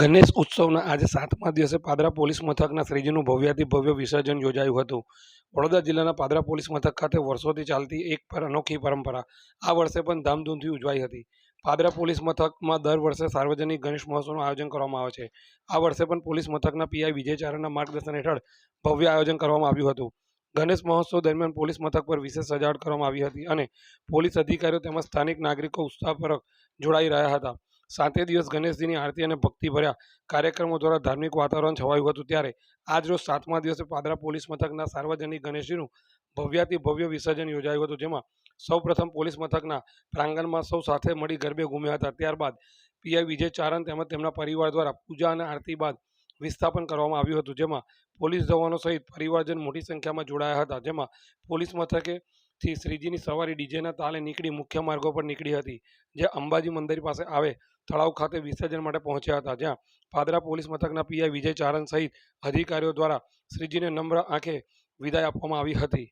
ગણેશ ઉત્સવના આજે સાતમા દિવસે પાદરા પોલીસ મથકના શ્રીજીનું ભવ્યાતિ ભવ્ય વિસર્જન યોજાયું હતું. વડોદરા જિલ્લાના પાદરા પોલીસ મથક ખાતે વર્ષોથી ચાલતી એક પર અનોખી પરંપરા, આ વર્ષે પણ ધામધૂમથી ઉજવાઈ હતી. પાદરા પોલીસ મથકમાં દર વર્ષે સાર્વજનિક ગણેશ મહોત્સવનું આયોજન કરવામાં આવે છે. આ વર્ષે પણ પોલીસ મથકના પીઆઈ વિજય ચારણના માર્ગદર્શન હેઠળ ભવ્ય આયોજન કરવામાં આવ્યું હતું. ગણેશ મહોત્સવ દરમિયાન પોલીસ મથક પર વિશેષ સજાવટ કરવામાં આવી હતી અને પોલીસ અધિકારીઓ તેમજ સ્થાનિક નાગરિકો ઉત્સાહપૂર્વક જોડાઈ રહ્યા હતા. સાતે દિવસ ગણેશજીની આરતી અને ભક્તિભર્યા કાર્યક્રમો દ્વારા ધાર્મિક વાતાવરણ છવાયું હતું. ત્યારે આજરોજ સાતમા દિવસે પાદરા પોલીસ મથકના સાર્વજનિક ગણેશજીનું ભવ્યાતિ ભવ્ય વિસર્જન યોજાયું હતું, જેમાં સૌપ્રથમ પોલીસ મથકના પ્રાંગણમાં સૌ સાથે મળી ગરબે ઘૂમ્યા હતા. ત્યારબાદ પીઆઈ વિજય ચારણ તેમજ તેમના પરિવાર દ્વારા પૂજા અને આરતી બાદ વિસ્થાપન કરવામાં આવ્યું હતું, જેમાં પોલીસ જવાનો સહિત પરિવારજન મોટી સંખ્યામાં જોડાયા હતા. જેમાં પોલીસ મથકે થી શ્રીજીની સવારી ડીજેના તાલે નીકળી મુખ્ય માર્ગો પર નીકળી હતી જે અંબાજી મંદિર પાસે આવે તળાવ ખાતે વિસર્જન માટે પહોંચ્યા હતા, જ્યાં પાદરા પોલીસ મથકના પીઆઈ વિજય ચારણ સહિત અધિકારીઓ દ્વારા શ્રીજીને નમ્ર આંખે વિદાય આપવામાં આવી હતી.